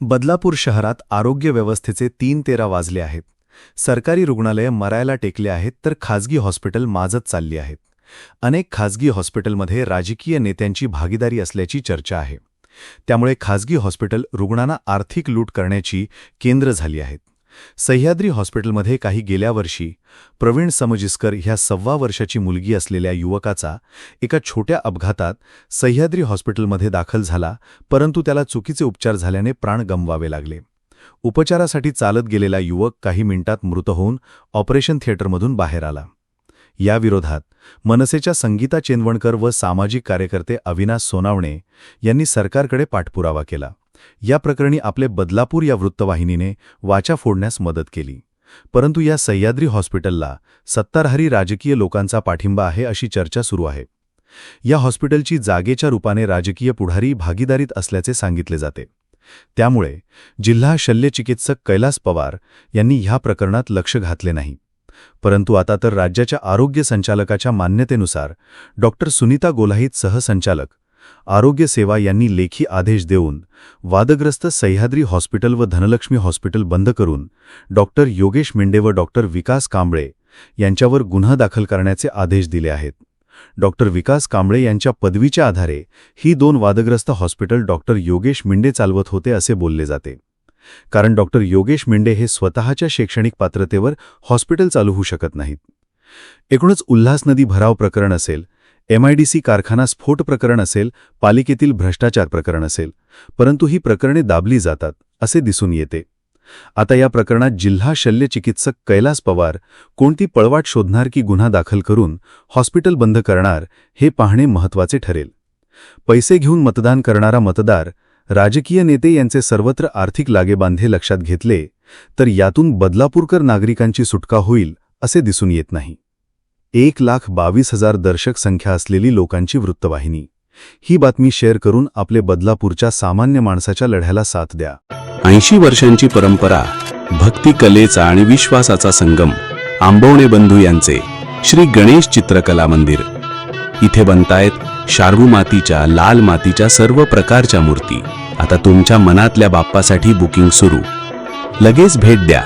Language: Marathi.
बदलापूर शहरात आरोग्य व्यवस्थेचे तीन तेरा वाजले आहेत. सरकारी रुग्णालये मरायला टेकले आहेत तर खाजगी हॉस्पिटल माजत चालली आहेत. अनेक खाजगी हॉस्पिटलमध्ये राजकीय नेत्यांची भागीदारी असल्याची चर्चा आहे. त्यामुळे खाजगी हॉस्पिटल रुग्णांना आर्थिक लूट करण्याची केंद्र झाली आहेत. सह्याद्री हॉस्पिटलमध्ये काही गेल्या वर्षी प्रवीण समजिस्कर ह्या सव्वा वर्षाची मुलगी असलेल्या युवकाचा एका छोट्या अपघातात सह्याद्री हॉस्पिटलमध्ये दाखल झाला परंतु त्याला चुकीचे उपचार झाल्याने प्राण गमवावे लागले. उपचारासाठी चालत गेलेला युवक काही मिनिटात मृत होऊन ऑपरेशन थिएटरमधून बाहेर आला. याविरोधात मनसेच्या संगीता चेनवणकर व सामाजिक कार्यकर्ते अविनाश सोनावणे यांनी सरकारकडे पाठपुरावा केला. या प्रकरणी आपले बदलापूर या वृत्तवाहिनीने वाचा फोडण्यास मदत केली. परंतु या सह्याद्री हॉस्पिटलला सत्तारहारी राजकीय लोकांचा पाठिंबा आहे अशी चर्चा सुरू आहे. या हॉस्पिटलची जागेच्या रूपाने राजकीय पुढारी भागीदारीत असल्याचे सांगितले जाते. त्यामुळे जिल्हा शल्यचिकित्सक कैलास पवार यांनी ह्या प्रकरणात लक्ष घातले नाही. परंतु आता तर राज्याच्या आरोग्य संचालकाच्या मान्यतेनुसार डॉक्टर सुनीता गोलाहित सहसंचालक आरोग्य सेवा यांनी लेखी आदेश देऊन वादग्रस्त सह्याद्री हॉस्पिटल व धनलक्ष्मी हॉस्पिटल बंद करून डॉक्टर योगेश मेंढे व डॉक्टर विकास कांबळे यांच्यावर गुन्हा दाखल करण्याचे आदेश दिले आहेत. डॉक्टर विकास कांबळे यांच्या पदवीच्या आधारे ही दोन वादग्रस्त हॉस्पिटल डॉक्टर योगेश मिंडे चालवत होते असे बोलले जाते. कारण डॉक्टर योगेश मिंडे हे स्वतःच्या शैक्षणिक पात्रतेवर हॉस्पिटल चालू होऊ शकत नाहीत. एकूणच उल्हास नदी भराव प्रकरण असेल एमआयडीसी कारखाना स्फोट प्रकरण असेल पालिकेतील भ्रष्टाचार प्रकरण असेल परंतु ही प्रकरणे दाबली जातात असे दिसून येते. आता या प्रकरणात जिल्हा शल्यचिकित्सक कैलास पवार कोणती पळवाट शोधणार की गुन्हा दाखल करून हॉस्पिटल बंद करणार हे पाहणे महत्त्वाचे ठरेल. पैसे घेऊन मतदान करणारा मतदार राजकीय नेते यांचे सर्वत्र आर्थिक लागेबांधे लक्षात घेतले तर यातून बदलापूरकर नागरिकांची सुटका होईल असे दिसून येत नाही. एक लाख बावीस हजार दर्शक संख्या असलेली लोकांची वृत्तवाहिनी. ही बातमी शेअर करून आपले बदलापूरच्या सामान्य माणसाच्या लढ्याला साथ द्या. ऐंशी वर्षांची परंपरा भक्ती कलेचा आणि विश्वासाचा संगम आंबवणे बंधू यांचे श्री गणेश चित्रकला मंदिर. इथे बनतायत शार्वू मातीच्या लाल मातीच्या सर्व प्रकारच्या मूर्ती. आता तुमच्या मनातल्या बाप्पासाठी बुकिंग सुरू. लगेच भेट द्या.